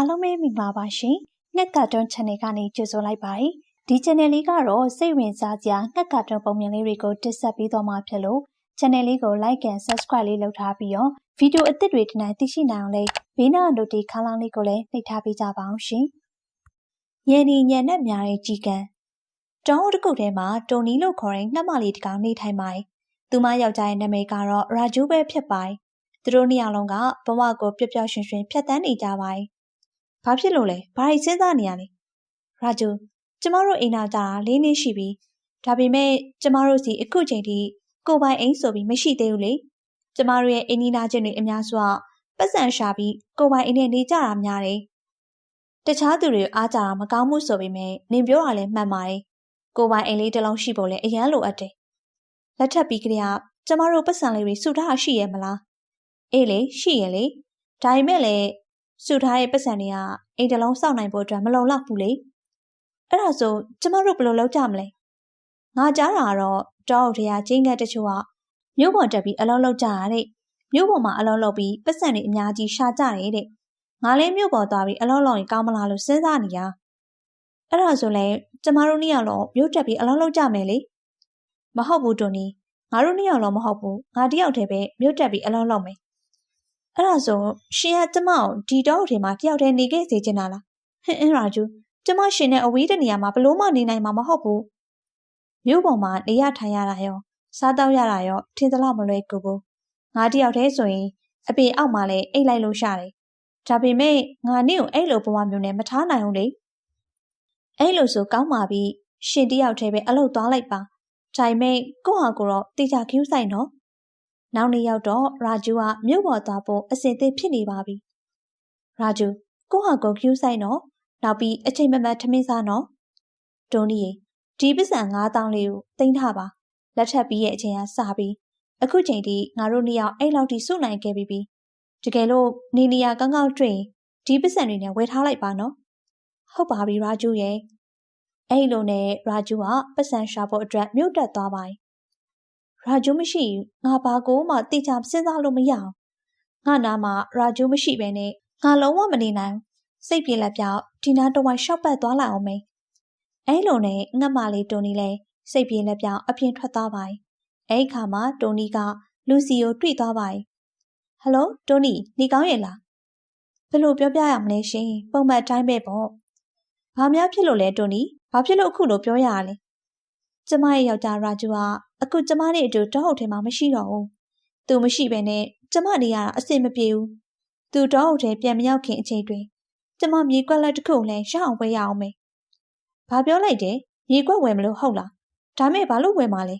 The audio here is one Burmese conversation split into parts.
အားလုံးပဲမင်္ဂလာပါရှင်။ငှက်ကတွန်း channel ကနေကြိုဆိုလိုက်ပါတယ်။ဒီ channel လေးကတော့စိတ်ဝင်စားစရာငှက်ကတွန်းပုံမြင်လေးတွေကိုတင်ဆက်ပေးသွားမှာဖြစ်လို့ channel လေးကို like and subscribe လေးလုပ်ထားပြီးတော့ဗီဒီယိုအသစ်တွေဒီနေ့သိရှိနိုင်အောင်လေးဘေးနား notification ခန်းလေးကိုလည်းနှိပ်ထားပေးကြပါအောင်ရှင်။ညနေညံနဲ့များတဲ့ကြီးကံတောင်းတကုတ်ထဲမှာတိုနီလို့ခေါ်တဲ့ငှက်မလေးတစ်ကောင်နေထိုင်ပါတယ်။သူမယောက်ျားရဲ့နာမည်ကတော့ရာဂျူးပဲဖြစ်ပါတယ်။သူတို့နှစ်ယောက်လုံးကဘဝကိုပျော်ပျော်ရွှင်ရွှင်ဖြတ်သန်းနေကြပါတယ်။ ဘာဖြစ်လို့လဲ။ဘာတွေစဉ်းစားနေရလဲ။ရာဂျူကျမတို့အိမ်နာကြတာလေးနှစ်ရှိပြီ။ဒါပေမဲ့ကျမတို့စီအခုချိန်ထိကိုပိုင်အိမ်ဆိုပြီးမရှိသေးဘူးလေ။ကျမတို့ရဲ့အိမ်နီးနားချင်းတွေအများစုကပတ်စံရှာပြီးကိုပိုင်အိမ်နဲ့နေကြတာများတယ်။တခြားသူတွေအားကြတာမကောင်းမှုဆိုပေမဲ့နင်ပြောတာလည်းမှန်ပါတယ်။ကိုပိုင်အိမ်လေးတစ်လုံးရှိဖို့လည်းအရန်လိုအပ်တယ်။လက်ထပ်ပြီးကြရကျမတို့ပတ်စံလေးတွေစုထားရှိရဲ့မလား။အေးလေရှိရဲ့လေ။ဒါပေမဲ့လည်း စုထားတဲ့ပတ်စံတွေကအိမ်တလုံးစောင့်နိုင်ဖို့အတွက်မလုံလောက်ဘူးလေ။အဲ့ဒါဆိုကျမတို့ဘယ်လိုလုပ်ကြမလဲ။ငါကြားတာကတော့တောအုပ်ထရာချင်းငတ်တချို့ကမြို့ပေါ်တက်ပြီးအလုံးလောက်ကြရတဲ့မြို့ပေါ်မှာအလုံးလောက်ပြီးပတ်စံတွေအများကြီးရှာကြတယ်တဲ့။ငါလည်းမြို့ပေါ်သွားပြီးအလုံးလောက်ရင်ကောင်းမလားလို့စဉ်းစားနေရ။အဲ့ဒါဆိုလဲကျမတို့နှစ်ယောက်လုံးမြို့တက်ပြီးအလုံးလောက်ကြမယ်လေ။မဟုတ်ဘူးတွန်နီငါတို့နှစ်ယောက်လုံးမဟုတ်ဘူးငါတယောက်တည်းပဲမြို့တက်ပြီးအလုံးလောက်မယ် အဲ့ဒါဆိုရှင်ကကျမကိုဒီတော့ထဲမှာတယောက်တည်းနေခဲ့စေချင်တာလားဟင်းအင်းရာဂျူကျမရှင်နဲ့အဝေးတနေရာမှာဘလို့မှနေနိုင်မှာမဟုတ်ဘူးမြို့ပေါ်မှာနေရထိုင်ရတာရောစားတော့ရတာရောထင်သလောက်မလွယ်ကူဘူးငါတယောက်တည်းဆိုရင်အပေအောက်မှာလည်းအိတ်လိုက်လို့ရှာတယ်ဒါပေမဲ့ငါနင့်ကိုအဲ့လိုဘဝမျိုးနဲ့မထားနိုင်ဘူးလေအဲ့လိုဆိုကောင်းပါပြီရှင်တယောက်တည်းပဲအလုပ်သွားလိုက်ပါဒါပေမဲ့ကိုဟာကိုတော့တေချာခူးဆိုင်နော် နောက်နေ့ရောက်တော့ရာဂျူကမြို့ပေါ်သွားဖို့အစဉ်သင့်ဖြစ်နေပါပြီ။ရာဂျူကိုဟာကိုကျူးဆိုင်တော့နောက်ပြီးအချိန်မမတ်ထမင်းစားနော်။တိုနီဒီပစ္စံ9000လေးကိုတင်ထားပါလက်ထပ်ပြီးရဲ့အချိန်ကစပြီးအခုချိန်ထိငါတို့နှစ်ယောက်အဲ့လောက်ထိစုနိုင်ခဲ့ပြီးပြီ။တကယ်လို့နေနေရကောင်းကောင်းတွေ့ဒီပစ္စံတွေနဲ့ဝယ်ထားလိုက်ပါနော်။ဟုတ်ပါပြီရာဂျူရဲ့အဲ့လိုနဲ့ရာဂျူကပတ်စံရှာဖို့အတွက်မြို့တက်သွားပါ ရာဂျိုးမရှိငါဘာကိုမှတေချာစဉ်းစားလို့မရအောင်ငါနာမှာရာဂျိုးမရှိပဲနဲ့ငါလုံးဝမနေနိုင်စိတ်ပြေလက်ပြောက်ဒီနာတဝိုင်းရှော့ပတ်သွားလိုက်အောင်မေးအဲလိုနဲ့ငတ်မလေးတိုနီလည်းစိတ်ပြေလက်ပြောက်အပြင်ထွက်သွားပါ යි အဲခါမှာတိုနီကလူစီကိုတွေ့သွားပါ යි ဟယ်လိုတိုနီနေကောင်းရဲ့လားဘယ်လိုပြောပြရမလဲရှင်ပုံမှန်တိုင်းပဲပေါ့ဘာများဖြစ်လို့လဲတိုနီဘာဖြစ်လို့အခုလိုပြောရရလဲကျမရဲ့ယောက်ျားရာဂျူက အခုကျမနဲ့အတူတောအုပ်ထဲမှာမရှိတော့ဘူး။သူမရှိဘဲနဲ့ကျမနေရတာအဆင်မပြေဘူး။သူတောအုပ်ထဲပြန်မရောက်ခင်အချိန်တွင်ကျမမြေကွက်လက်တစ်ခုလည်းရအောင်ဝယ်ရအောင်မယ်။ဘာပြောလိုက်တယ်။မြေကွက်ဝယ်မလို့ဟုတ်လား။ဒါမဲ့ဘာလို့ဝယ်မှာလဲ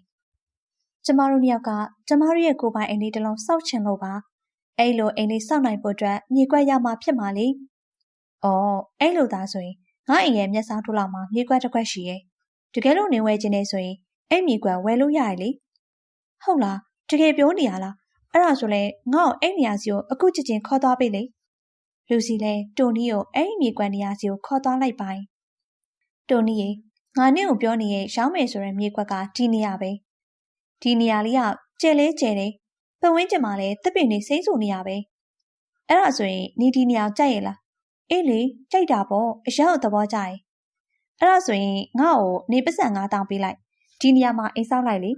။ကျမတို့နှစ်ယောက်ကကျမတို့ရဲ့ကိုယ်ပိုင်အိမ်လေးတစ်လုံးစောက်ချင်လို့ပါ။အဲ့လိုအိမ်လေးစောက်နိုင်ဖို့အတွက်မြေကွက်ရမှာဖြစ်မှာလေ။အော်အဲ့လိုသားဆိုရင်ငါအိမ်ရဲ့မျက်စောင်းထိုးလောက်မှာမြေကွက်တစ်ခွက်ရှိရဲ့။တကယ်လို့နေဝဲခြင်းနေဆိုရင် အဲ့မြေကွက်ဝယ်လို့ရရလေဟုတ်လားတကယ်ပြောနေရလားအဲ့ဒါဆိုလဲငါ့ကိုအဲ့နေရာစီကိုအခုချက်ချင်းခေါ်သွားပေးလေလူစီလဲတိုနီကိုအဲ့မြေကွက်နေရာစီကိုခေါ်သွားလိုက်ပိုင်းတိုနီရေငါနဲ့ကိုပြောနေရဲ့ရောင်းမယ်ဆိုတဲ့မြေကွက်ကဒီနေရာပဲဒီနေရာလေးကကျဲလဲကျဲတယ်ပတ်ဝန်းကျင်မှာလည်းတပည့်နေစိမ့်ဆူနေရပဲအဲ့ဒါဆိုရင်နေဒီနေရာကြိုက်ရလားအေးလေကြိုက်တာပေါ့အရောက်သဘောကျရင်အဲ့ဒါဆိုရင်ငါ့ကိုနေပစံ9000ပေးလိုက် ဒီနေရာမှာအိမ်ဆောက်လိုက်လေ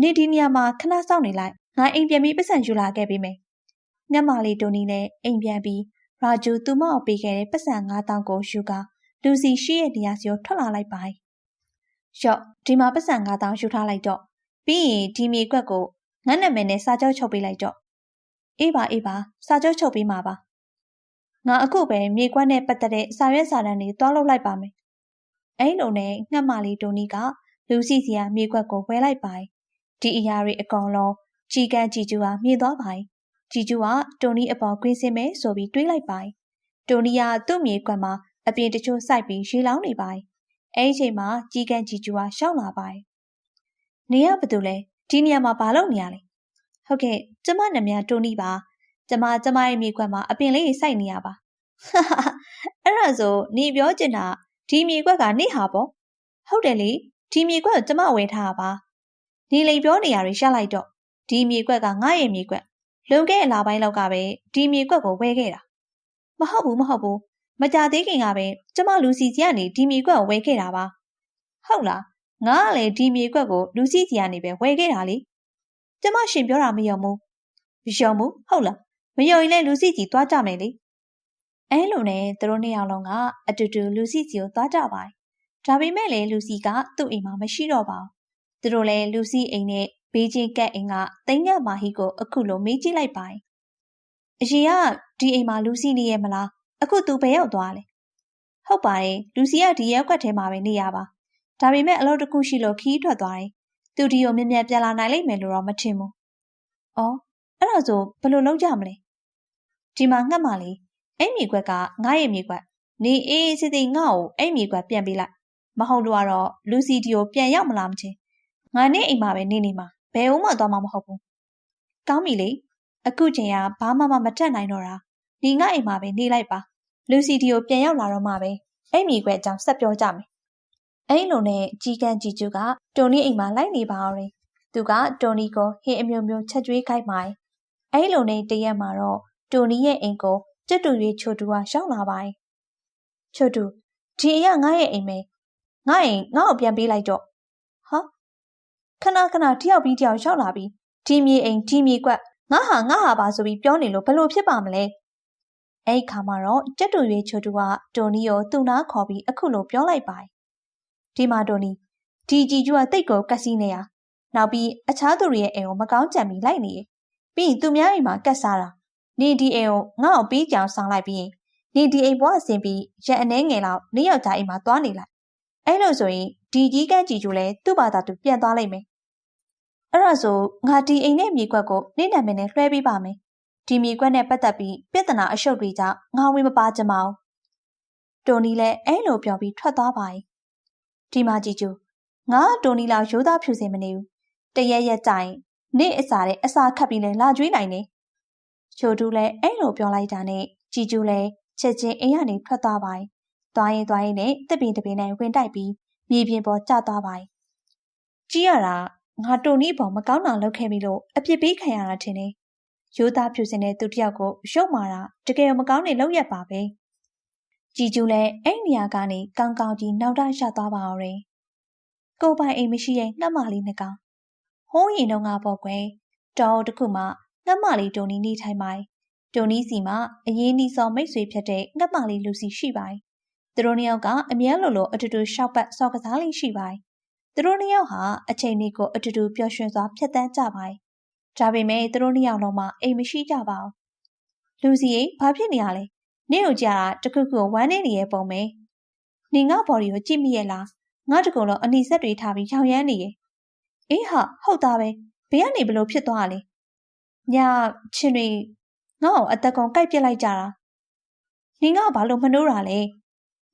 နေဒီနေရာမှာခဏစောင့်နေလိုက်ငါအိမ်ပြန်ပြီးပတ်စံယူလာခဲ့ပေးမယ်ငတ်မာလီတိုနီနဲ့အိမ်ပြန်ပြီးရာဂျူသူမအောင်ပေးခဲ့တဲ့ပတ်စံ9000ကိုယူကာလူစီရှိရဲ့နေရာစီကိုထွက်လာလိုက်ပါရော့ဒီမှာပတ်စံ9000ယူထားလိုက်တော့ပြီးရင်ဒီမြေကွက်ကိုငတ်နာမည်နဲ့စာကြောချုပ်ပေးလိုက်တော့အေးပါအေးပါစာကြောချုပ်ပေးမှာပါငါအခုပဲမြေကွက်နဲ့ပတ်သက်တဲ့စာရွက်စာတမ်းတွေတွားလုပ်လိုက်ပါမယ်အဲ့လိုနဲ့ငှက်မာလီတိုနီက လူစီစီယာမြေကွက်ကိုဝဲလိုက်ပိုင်ဒီအရာတွေအကောင်လုံးကြီးကန်းကြီးကျူဟာမြင်သွားပိုင်ကြီးကျူဟာတိုနီအပေါ်ကွင်းစင်းမဲဆိုပြီးတွေးလိုက်ပိုင်တိုနီယာသူ့မြေကွက်မှာအပြင်တချို့စိုက်ပြီးရေလောင်းနေပိုင်အဲဒီချိန်မှာကြီးကန်းကြီးကျူဟာရှောက်လာပိုင်နေရဘာတူလဲဒီနေရာမှာဘာလုပ်နေရလဲဟုတ်ကဲ့ကျမနာမည်တိုနီပါကျမကျမရဲ့မြေကွက်မှာအပင်လေးစိုက်နေရပါအဲ့ဒါဆိုနေပြောချင်တာဒီမြေကွက်ကနေဟာပေါ့ဟုတ်တယ်လေ ဒီမြေကွက်ကျမဝယ်ထားပါနေလိန်ပြောနေရတွေရှာလိုက်တော့ဒီမြေကွက်ကငါရဲ့မြေကွက်လုံခဲ့အလားပိုင်းလောက်ကပဲဒီမြေကွက်ကိုဝယ်ခဲ့တာမဟုတ်ဘူးမဟုတ်ဘူးမကြသေးခင်ကပဲကျမလူစီစီကနေဒီမြေကွက်ကိုဝယ်ခဲ့တာပါဟုတ်လားငါကလည်းဒီမြေကွက်ကိုလူစီစီကနေပဲဝယ်ခဲ့တာလေကျမရှင်ပြောတာမယုံဘူးမယုံဘူးဟုတ်လားမယုံရင်လည်းလူစီစီသွားကြမယ်လေအဲလိုနဲ့သူတို့နှစ်ယောက်လုံးကအတူတူလူစီစီကိုသွားကြပါတယ် ဒါပေမဲ့လည်းလူစီကသူ့အိမ်မှာမရှိတော့ပါဘူးသူတို့လည်းလူစီအိမ်နဲ့ဘေးချင်းကက်အိမ်ကတိန်ညမာဟီကိုအခုလိုမေးကြည့်လိုက်ပါတယ်အရင်ကဒီအိမ်မှာလူစီနေရမလားအခုသူဘယ်ရောက်သွားလဲဟုတ်ပါတယ်လူစီကဒီရက်ကွက်ထဲမှာပဲနေရပါဒါပေမဲ့အလုပ်တစ်ခုရှိလို့ခီးထွက်သွားတယ်သူဒီကိုမြင်မြန်ပြန်လာနိုင်လိမ့်မယ်လို့တော့မထင်ဘူးအော်အဲ့ဒါဆိုဘယ်လိုလုပ်ကြမလဲဒီမှာငှက်မလေးအဲ့မြေကွက်ကငါ့ရဲ့မြေကွက်နေအေးစစ်စစ်ငါ့ကိုအဲ့မြေကွက်ပြန်ပေးလိုက် မဟုတ်လို့ကတော့လူစီဒီကိုပြန်ရောက်မလားမချင်းငါနဲ့အိမ်မှာပဲနေနေမှာဘယ်ဦးမှသွားမှာမဟုတ်ဘူးကောင်းပြီလေအခုချိန်ကဘာမှမမတက်နိုင်တော့တာဒီငါအိမ်မှာပဲနေလိုက်ပါလူစီဒီကိုပြန်ရောက်လာတော့မှပဲအဲ့မြေကွက်အကြောင်းဆက်ပြောကြမယ်အဲ့လိုနဲ့ကြီးကန်းကြီးကျူကတိုနီအိမ်မှာလိုက်နေပါအောင်သူကတိုနီကိုဟင်းအမျိုးမျိုးချက်ကျွေးခိုင်းပါအဲ့လိုနဲ့တရက်မှာတော့တိုနီရဲ့အိမ်ကိုကျွတ်တူရွေးချိုတူကရှောင်းလာပါတယ်ချိုတူဒီအရာငါရဲ့အိမ်ပဲ ငါအိမ်ငါ့ကိုပြန်ပေးလိုက်တော့ဟာခဏခဏတယောက်ပြီးတယောက်ရောက်လာပြီးဒီမြေအိမ်ဒီမြေကွက်ငါဟာငါဟာပါဆိုပြီးပြောနေလို့ဘလို့ဖြစ်ပါမလဲအဲ့ခါမှာတော့ကြက်တူရွေးချိုတူကတိုနီကိုသူ့နာခေါ်ပြီးအခုလိုပြောလိုက်ပါတယ်ဒီမှာတိုနီဒီကြည်ကျူကတိတ်ကိုကက်စီနေရနောက်ပြီးအခြားသူတွေရဲ့အိမ်ကိုမကောင်းကြံပြီးလိုက်နေပြီးသူများအိမ်မှာကက်စားတာနေဒီအိမ်ကိုငါ့ကိုပြီးကြောင်ဆောင်လိုက်ပြီးနေဒီအိမ်ဘွားအစင်ပြီးရက်အနှဲငယ်လောက်နေယောက်ျားအိမ်မှာသွားနေလိုက် အဲ့လိုဆိုရင်ဒီကြီးကန်းကြည်ကျူလဲသူ့ဘာသာသူပြန်သွားလိုက်မယ်အဲ့ဒါဆိုငါဒီအိမ်နဲ့မြေကွက်ကိုနေနာမည်နဲ့လွှဲပေးပါမယ်ဒီမြေကွက်နဲ့ပတ်သက်ပြီးပြဿနာအရှုပ်တွေကြောင့်ငါဝင်မပါကြမအောင်တိုနီလည်းအဲ့လိုပြောပြီးထွက်သွားပါ යි ဒီမှာကြည်ကျူငါတိုနီလောက်ရိုးသားဖြူစင်မနေဘူးတရက်ရက်ကြရင်နေ့အစာတဲ့အစာခတ်ပြီးလဲလာကျွေးနိုင်တယ်ချိုတူလည်းအဲ့လိုပြောလိုက်တာနဲ့ကြည်ကျူလည်းချက်ချင်းအိမ်ကနေထွက်သွားပါ යි သွားရင်သွားရင်နဲ့တစ်ပင်တစ်ပင်နဲ့ဝင်တိုက်ပြီးမြေပြင်ပေါ်ကျသွားပါ යි ကြီးရတာငါတိုနီပေါ်မကောင်းတာလုပ်ခဲ့ပြီလို့အပြစ်ပေးခံရတာထင်တယ်ရိုးသားဖြူစင်တဲ့သူတယောက်ကိုရုပ်မာတာတကယ်မကောင်းနေလောက်ရပါပဲကြည်ကျူးလည်းအဲ့နေရာကနေကောင်းကောင်းကြီးနောက်တရသွားပါအောင်ရင်ကိုပိုင်အိမ်မရှိရဲ့ငှက်မလေးနှစ်ကောင်ဟိုးရင်တော့ငါပေါ့ကွယ်တော်တခုမှငှက်မလေးတိုနီနေထိုင်ပါတိုနီစီမှာအရင်နီစော်မိတ်ဆွေဖြစ်တဲ့ငှက်မလေးလူစီရှိပါ သူတို့နှစ်ယောက်ကအမြဲလိုလိုအတူတူရှောက်ပတ်စော်ကစားလေးရှိပါသူတို့နှစ်ယောက်ဟာအချိန်လေးကိုအတူတူပျော်ရွှင်စွာဖြတ်တန်းကြပါဒါပေမဲ့သူတို့နှစ်ယောက်လုံးမှအိမ်မရှိကြပါဘူးလူစီရေဘာဖြစ်နေရလဲနင့်ကိုကြာတာတခုခုဝမ်းနေနေရဲ့ပုံပဲနေငါဘော်ဒီကိုကြည့်မိရဲ့လားငါတကုံလုံးအနီဆက်တွေထားပြီးရောင်ရမ်းနေရဲ့အေးဟာဟုတ်သားပဲဘယ်ကနေဘလို့ဖြစ်သွားလဲညာချင်းတွေငါ့ကိုအသက်ကုန်ကိုက်ပစ်လိုက်ကြတာနေငါဘာလို့မနှိုးတာလဲ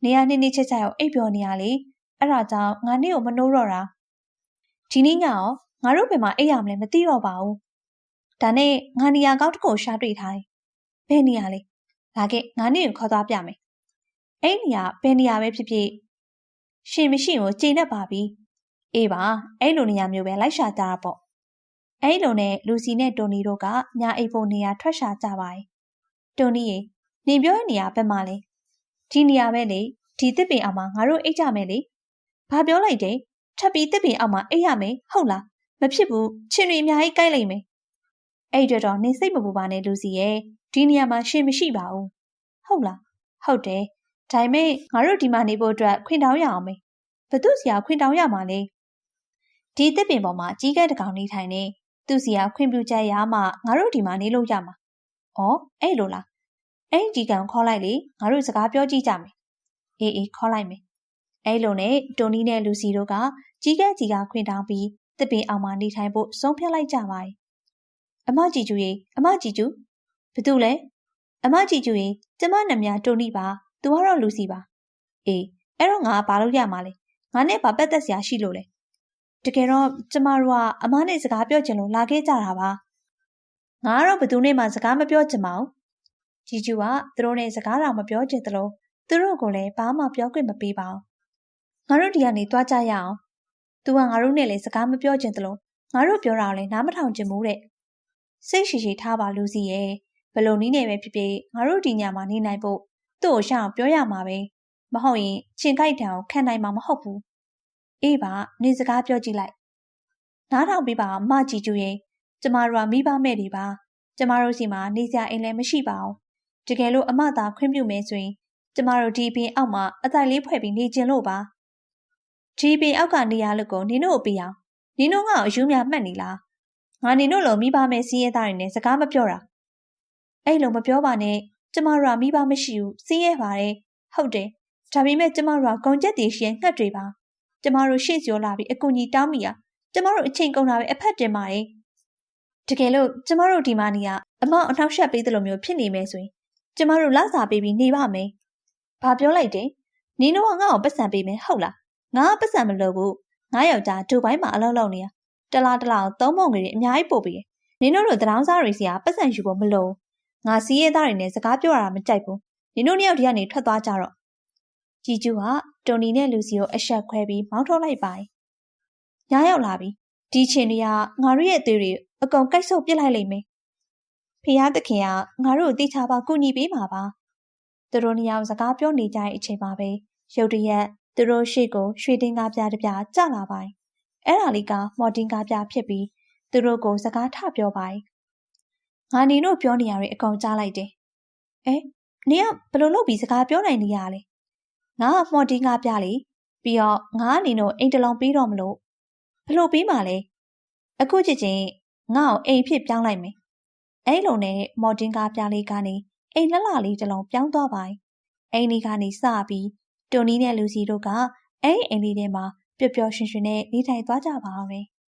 နေရနေနေချက်ချက်ကိုအိပ်ပျော်နေရလေအဲ့ဒါကြောင့်ငါနေ့ကိုမနှိုးတော့တာဒီနေ့ညရောငါတို့ဘယ်မှာအိပ်ရမလဲမသိတော့ပါဘူးဒါနဲ့ငါနေရာကောင်းတစ်ခုရှာတွေ့ထားတယ်ဘယ်နေရာလဲလာခဲ့ငါနေ့ကိုခေါ်သွားပြမယ်အဲ့နေရာဘယ်နေရာပဲဖြစ်ဖြစ်ရှင်မရှိကိုကြည်နေပါပြီအေးပါအဲ့လိုနေရာမျိုးပဲလိုက်ရှာကြတာပေါ့အဲ့လိုနဲ့လူစီနဲ့တိုနီတို့ကညာအိပ်ဖို့နေရာထွက်ရှာကြပါ යි တိုနီရေနေပြောတဲ့နေရာဘက်မှာလဲ ဒီနေရာပဲလေဒီတစ်ပင်အောက်မှာငါတို့အိတ်ကြမယ်လေဘာပြောလိုက်တယ်ထပ်ပြီးတစ်ပင်အောက်မှာအိတ်ရမယ်ဟုတ်လားမဖြစ်ဘူးချင်းတွေအများကြီးကြိုက်လိုက်မယ်အဲ့အတွက်တော့နေစိတ်မပူပါနဲ့လူစီရဲ့ဒီနေရာမှာရှင်မရှိပါဘူးဟုတ်လားဟုတ်တယ်ဒါပေမဲ့ငါတို့ဒီမှာနေဖို့အတွက်ခွင့်တောင်းရအောင်မေဘသူစီကခွင့်တောင်းရမှာလဲဒီတစ်ပင်ပေါ်မှာကြီးကဲတကောင်နေထိုင်နေသူစီကခွင့်ပြုချက်ရမှငါတို့ဒီမှာနေလို့ရမှာဩအဲ့လိုလား အဲ့ဒီကောင်ခေါ်လိုက်လေငါတို့စကားပြောကြည့်ကြမယ်အေးအေးခေါ်လိုက်မယ်အဲ့လိုနဲ့တိုနီနဲ့လူစီတို့ကကြီးကဲကြီးကခွင့်တောင်းပြီးတစ်ပင်အောင်မှာနေထိုင်ဖို့ဆုံးဖြတ်လိုက်ကြပါတယ်အမကြည်ကျူရေအမကြည်ကျူဘသူလဲအမကြည်ကျူရေကျမနာမည်တိုနီပါသူကတော့လူစီပါအေးအဲ့တော့ငါဘာလို့ရမှာလဲငါနဲ့ဘာပတ်သက်စရာရှိလို့လဲတကယ်တော့ကျမတို့ကအမနဲ့စကားပြောချင်လို့လာခဲ့ကြတာပါငါကတော့ဘသူနဲ့မှစကားမပြောချင်ပါဘူး ကြည်ကျူကသူတို့နဲ့စကားတော်မပြောချင်သလိုသူတို့ကိုလည်းဘာမှပြောခွင့်မပေးပါဘူးငါတို့ဒီကနေသွားကြရအောင်သူကငါတို့နဲ့လည်းစကားမပြောချင်သလိုငါတို့ပြောတာလည်းနားမထောင်ချင်ဘူးတဲ့စိတ်ရှိရှိထားပါလူစီရဲ့ဘလို့နီးနေပဲဖြစ်ဖြစ်ငါတို့ဒီညမှာနေနိုင်ဖို့သူ့ကိုရှောင်းပြောရမှာပဲမဟုတ်ရင်ချင်းခိုက်တံကိုခံနိုင်မှာမဟုတ်ဘူးအေးပါနေစကားပြောကြည့်လိုက်နားထောင်ပြီးပါမကြည့်ကြည့်ရင်ကျမတို့ကမိဘမဲ့တွေပါကျမတို့စီမှာနေစရာအိမ်လည်းမရှိပါဘူး တကယ်လို့အမသာခွင့်ပြုမယ်ဆိုရင်ကျမတို့ဒီပင်အောက်မှာအတိုင်လေးဖွဲ့ပြီးနေကျင်လို့ပါဒီပင်အောက်ကနေရလို့ကိုနင်တို့ပြအောင်နင်တို့ကအယူများမှတ်နေလားငါနင်တို့လိုမိဘမဲ့စီးရဲသားတွေနဲ့စကားမပြောတာအဲ့လိုမပြောပါနဲ့ကျမတို့ကမိဘမရှိဘူးစီးရဲပါတယ်ဟုတ်တယ်ဒါပေမဲ့ကျမတို့ကဂုံကျက်တည်ရှိရဲ့ငှက်တွေပါကျမတို့ရှေ့ကျော်လာပြီးအကူကြီးတောင်းမိရကျမတို့အချိန်ကုန်တာပဲအဖက်တင်ပါတယ်တကယ်လို့ကျမတို့ဒီမှာနေရအမောင်အထောက်ရှက်ပေးသလိုမျိုးဖြစ်နေမယ်ဆိုရင် ကျမတို့လောက်စာပေးပြီးနေပါမယ်ဘာပြောလိုက်တယ်နင်တို့ကငါ့ကိုပတ်စံပေးမယ်ဟုတ်လားငါကပတ်စံမလို့ဘူးငါယောက်ျားဒူဘိုင်းမှာအလုပ်လုပ်နေရတလားတလားသုံးပုံငွေတွေအများကြီးပို့ပေးတယ်နင်တို့လိုတရောင်းစားတွေစီကပတ်စံယူဖို့မလိုငါစီးရဲသားတွေနဲ့စကားပြောရတာမကြိုက်ဘူးနင်တို့နှစ်ယောက်ဒီကနေထွက်သွားကြတော့ကြည်ကျူးကတိုနီနဲ့လူစီကိုအဆက်ခွဲပြီးမောင်းထုတ်လိုက်ပါတယ်။ညရောက်လာပြီ။ဒီချင်းတွေကငါတို့ရဲ့အသေးတွေအကုန်ကိုက်ဆုပ်ပစ်လိုက်လိမ့်မယ်။ ဖះသခင်ကငါတို့ကိုတိချပါကူညီပေးမှာပါ။သူတို့နှစ်ယောက်စကားပြောနေကြတဲ့အချိန်မှာပဲရုတ်တရက်သူတို့ရှေ့ကိုရွှေတင်ကားပြတစ်ပြားကျလာပါတယ်။အဲ့ဒါလေးကမော်တင်ကားပြဖြစ်ပြီးသူတို့ကိုစကားထပြောပါတယ်။ငါနေတို့ပြောနေရတဲ့အကောင်ကြားလိုက်တယ်။အဲနေကဘယ်လိုလုပ်ပြီးစကားပြောနိုင်နေရလဲ။ငါကမော်တင်ကားပြလေပြီးတော့ငါအနေနဲ့အိမ်တလုံးပြီးတော့မလို့ဘလို့ပြီးမှလဲအခုချစ်ချင်းငါ့ကိုအိမ်ဖြစ်ပြောင်းလိုက်မယ် အဲ့လိုနဲ့မော်တင်ကားပြလေးကနေအိမ်လှလှလေးတစ်လုံးပြောင်းသွားပါအိမ်လေးကနေစပြီးတိုနီနဲ့လူစီတို့ကအဲ့အိမ်လေးထဲမှာပျော်ပျော်ရွှင်ရွှင်နဲ့နေထိုင်သွားကြပါအောင်